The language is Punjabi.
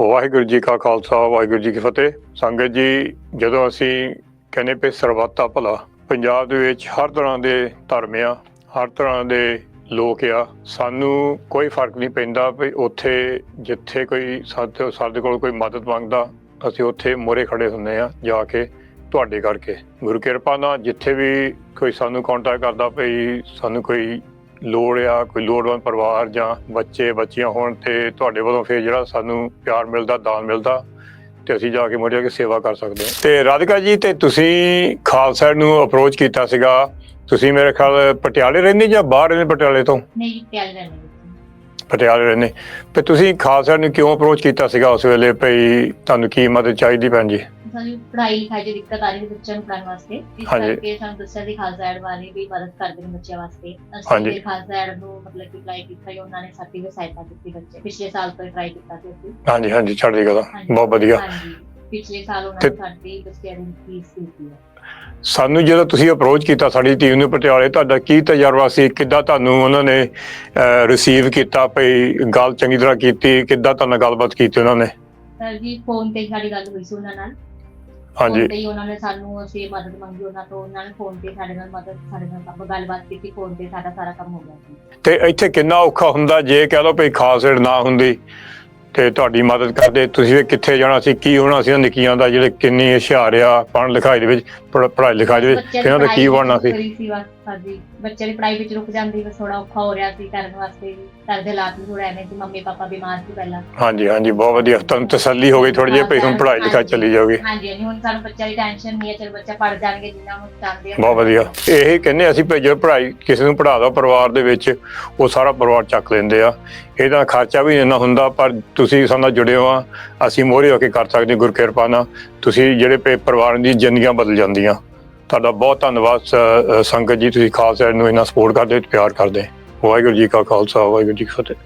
ਵਾਹਿਗੁਰੂ ਜੀ ਕਾ ਖਾਲਸਾ, ਵਾਹਿਗੁਰੂ ਜੀ ਕੀ ਫਤਿਹ। ਸੰਗਤ ਜੀ, ਜਦੋਂ ਅਸੀਂ ਕਹਿੰਦੇ ਪਏ ਸਰਬੱਤਾ ਭਲਾ, ਪੰਜਾਬ ਦੇ ਵਿੱਚ ਹਰ ਤਰ੍ਹਾਂ ਦੇ ਧਰਮ ਆ, ਹਰ ਤਰ੍ਹਾਂ ਦੇ ਲੋਕ ਆ, ਸਾਨੂੰ ਕੋਈ ਫ਼ਰਕ ਨਹੀਂ ਪੈਂਦਾ ਵੀ ਉੱਥੇ ਜਿੱਥੇ ਕੋਈ ਸਾਡੇ ਸਾਡੇ ਕੋਲ ਕੋਈ ਮਦਦ ਮੰਗਦਾ, ਅਸੀਂ ਉੱਥੇ ਮੋਰੇ ਖੜੇ ਹੁੰਦੇ ਆ, ਜਾ ਕੇ ਤੁਹਾਡੇ ਕਰਕੇ। ਗੁਰੂ ਕਿਰਪਾ ਨਾਲ ਜਿੱਥੇ ਵੀ ਕੋਈ ਸਾਨੂੰ ਕੰਟੈਕਟ ਕਰਦਾ ਭਈ ਸਾਨੂੰ ਕੋਈ ਲੋੜ ਆ ਕੋਈ ਲੋੜਵੰਦ ਪਰਿਵਾਰ ਜਾਂ ਬੱਚੇ ਬੱਚੀਆਂ ਹੋਣ ਤੇ ਤੁਹਾਡੇ ਵੱਲੋਂ ਫਿਰ ਜਿਹੜਾ ਸਾਨੂੰ ਪਿਆਰ ਮਿਲਦਾ ਦਾਨ ਮਿਲਦਾ ਤੇ ਅਸੀਂ ਜਾ ਕੇ ਮੋੜੇ ਕੇ ਸੇਵਾ ਕਰ ਸਕਦੇ ਹਾਂ। ਤੇ ਰਾਧਿਕਾ ਜੀ ਤੇ ਤੁਸੀਂ ਖਾਲਸਾ ਨੂੰ ਅਪਰੋਚ ਕੀਤਾ ਸੀਗਾ। ਤੁਸੀਂ ਮੇਰੇ ਖਿਆਲ ਪਟਿਆਲੇ ਰਹਿੰਦੇ ਜਾਂ ਬਾਹਰ ਰਹਿੰਦੇ ਪਟਿਆਲੇ ਤੋਂ? ਨਹੀਂ ਪਿਆਰ ਰਹਿਣੇ ਪਟਿਆਲੇ ਰਹਿੰਦੇ। ਤੇ ਤੁਸੀਂ ਖਾਲਸਾ ਨੂੰ ਕਿਉਂ ਅਪਰੋਚ ਕੀਤਾ ਸੀਗਾ ਉਸ ਵੇਲੇ? ਭਈ ਤੁਹਾਨੂੰ ਕੀ ਮਦਦ ਚਾਹੀਦੀ ਭੈਣ ਜੀ? ਸਾਨੂੰ ਪੜ੍ਹਾਈ ਲਿਖਾਈ ਦੀ ਦਿੱਕਤ ਆ ਰਹੀ ਹੈ ਬੱਚਿਆਂ ਨੂੰ ਪੜ੍ਹਾਉਣ ਵਾਸਤੇ। ਇਸ ਹਾਂਜੀ। ਕਰਕੇ ਸਾਨੂੰ ਦੱਸਿਆ ਸੀ ਖਾਲਸਾ ਐਡ ਬਾਰੇ ਵੀ ਮਦਦ ਕਰਦੇ ਨੇ ਬੱਚਿਆਂ ਵਾਸਤੇ। ਹਾਂਜੀ। ਅਸੀਂ ਫਿਰ ਖਾਲਸਾ ਐਡ ਨੂੰ ਮਤਲਬ ਕਿ ਅਪਲਾਈ ਕੀਤਾ ਹੀ ਉਹਨਾਂ ਨੇ ਸਾਡੀ ਵੀ ਸਹਾਇਤਾ ਕੀਤੀ ਬੱਚੇ। ਪਿਛਲੇ ਸਾਲ ਤੋਂ ਟਰਾਈ ਕੀਤਾ ਸੀ ਅਸੀਂ। ਹਾਂਜੀ ਹਾਂਜੀ ਚੜ੍ਹਦੀ ਕਲਾ। ਹਾਂਜੀ। ਬਹੁਤ ਵਧੀਆ। ਹਾਂਜੀ। ਪਿਛਲੇ ਸਾਲ ਉਹਨਾਂ ਤੇ- ਨੇ ਸਾਡੀ ਬੱਚਿਆਂ ਦੀ ਫੀਸ ਦਿੱਤੀ ਹੈ। ਸਾਨੂੰ ਜਦੋਂ ਤੁਸੀਂ ਅਪਰੋਚ ਕੀਤਾ ਸਾਡੀ ਟੀਮ ਨੂੰ ਪਟਿਆਲੇ ਤੁਹਾਡਾ ਕੀ ਤਜਰਬਾ ਸੀ? ਕਿੱਦਾਂ ਤੁਹਾਨੂੰ ਉਹਨਾਂ ਨੇ ਰਿਸੀਵ ਕੀਤਾ? ਭਈ ਗੱਲ ਚੰਗੀ ਤਰ੍ਹਾਂ ਕੀਤੀ ਕਿੱਦਾਂ ਤੁਹਾਨੂੰ ਗੱਲਬਾਤ ਕੀਤੀ ਉਹਨਾਂ ਨੇ? ਸਰ ਜੀ ਫੋਨ ਤੇ ਹੀ ਸਾਡੀ ਗੱਲ ਹੋਈ ਸੀ ਉਹਨਾਂ ਨਾਲ। ਹਾਂਜੀ। ਤੇ ਉਹਨਾਂ ਨੇ ਸਾਨੂੰ ਅਸੀਂ ਮਦਦ ਮੰਗੀ ਉਹਨਾਂ ਤੋਂ ਉਹਨਾਂ ਨੇ ਫੋਨ ਤੇ ਸਾਡੇ ਨਾਲ ਮਦਦ ਸਾਡੇ ਨਾਲ ਆਪਾਂ ਗੱਲਬਾਤ ਕੀਤੀ ਫੋਨ ਤੇ ਸਾਡਾ ਸਾਰਾ ਕੰਮ ਹੋ ਗਿਆ ਸੀ। ਤੇ ਇੱਥੇ ਕਿੰਨਾ ਔਖਾ ਹੁੰਦਾ ਜੇ ਕਹਿ ਲਓ ਭਈ ਖਾਸ ਏਡ ਨਾ ਹੁੰਦੀ ਤੇ ਤੁਹਾਡੀ ਮਦਦ ਕਰਦੇ ਤੁਸੀਂ ਵੀ ਕਿੱਥੇ ਜਾਣਾ ਸੀ ਕੀ ਹੋਣਾ ਸੀ ਉਹਨਾਂ ਨਿੱਕੀਆਂ ਦਾ ਜਿਹੜੇ ਕਿੰਨੀ ਹੁਸ਼ਿਆਰ ਆ ਪੜ੍ਹਨ ਲਿਖਾਈ ਦੇ ਵਿੱਚ ਪੜ੍ਹ- ਪੜ੍ਹਾਈ ਲਿਖਾਈ ਦੇ ਵਿੱਚ ਇਹਨਾਂ ਦਾ ਕੀ ਬਣਨਾ ਸੀ? ਹਾਂਜੀ ਬੱਚਿਆਂ ਦੀ ਪੜ੍ਹਾਈ ਵਿੱਚ ਰੁਕ ਜਾਂਦੀ ਬਸ ਥੋੜਾ ਔਖਾ ਹੋ ਰਿਹਾ ਸੀ ਕਰਨ ਵਾਸਤੇ ਵੀ। ਘਰ ਦੇ ਹਾਲਾਤ ਵੀ ਥੋੜਾ ਐਵੇਂ ਸੀ ਮੰਮੀ ਪਾਪਾ ਬਿਮਾਰ ਸੀ ਪਹਿਲਾਂ। ਹਾਂਜੀ ਹਾਂਜੀ ਬਹੁਤ ਵਧੀਆ। ਤੁਹਾਨੂੰ ਤਸੱਲੀ ਹੋ ਗਈ ਥੋੜੀ ਜਿਹੀ ਭਈ ਹੁਣ ਪੜ੍ਹਾਈ ਲਿਖਾਈ ਚੱਲੀ ਜਾਊਗੀ। ਹਾਂਜੀ ਹਾਂਜੀ ਹੁਣ ਸਾਨੂੰ ਬੱਚਿਆਂ ਦੀ ਟੈਨਸ਼ਨ ਨਹੀਂ ਹੈ ਚਲ ਬੱਚਾ ਪੜ੍ਹ ਜਾਣਗੇ ਜਿੰਨਾ ਉਹ ਚਾਹੁੰਦੇ ਆ। ਬਹੁਤ ਵਧੀਆ। ਇਹ ਕਹਿੰਦੇ ਅਸੀਂ ਭਈ ਜੇ ਪੜ੍ਹਾਈ ਕਿਸੇ ਨੂੰ ਪੜ੍ਹਾਦਾ ਪਰਿਵਾਰ ਦੇ ਵਿੱਚ ਉਹ ਸਾਰਾ ਪਰਿਵਾਰ ਚੱਕ ਲੈਂਦੇ ਆ। ਇਹਦਾ ਖਰਚਾ ਵੀ ਇੰਨਾ ਹੁੰਦਾ ਪਰ ਤੁਸੀਂ ਸਾਡੇ ਨਾਲ ਜੁੜੇ ਹੋ ਆ ਅਸੀਂ ਮੋਹਰੇ ਹੋ ਕੇ ਕਰ ਸਕਦੇ ਗੁਰ ਕਿਰਪਾ ਨਾਲ। ਤੁਸੀਂ ਜਿਹੜੇ ਪੇ ਪਰਿਵਾਰ ਦੀ ਜ਼ਿੰਦਗੀਆਂ ਬਦਲ ਜਾਂਦੀਆਂ। ਤੁਹਾਡਾ ਬਹੁਤ ਧੰਨਵਾਦ ਸੰਗਤ ਜੀ, ਤੁਸੀਂ ਖਾਲਸਾ ਨੂੰ ਇੰਨਾ ਸਪੋਰਟ ਕਰਦੇ ਪਿਆਰ ਕਰਦੇ। ਵਾਹਿਗੁਰੂ ਜੀ ਕਾ ਖਾਲਸਾ, ਵਾਹਿਗੁਰੂ ਜੀ ਕੀ ਫਤਿਹ।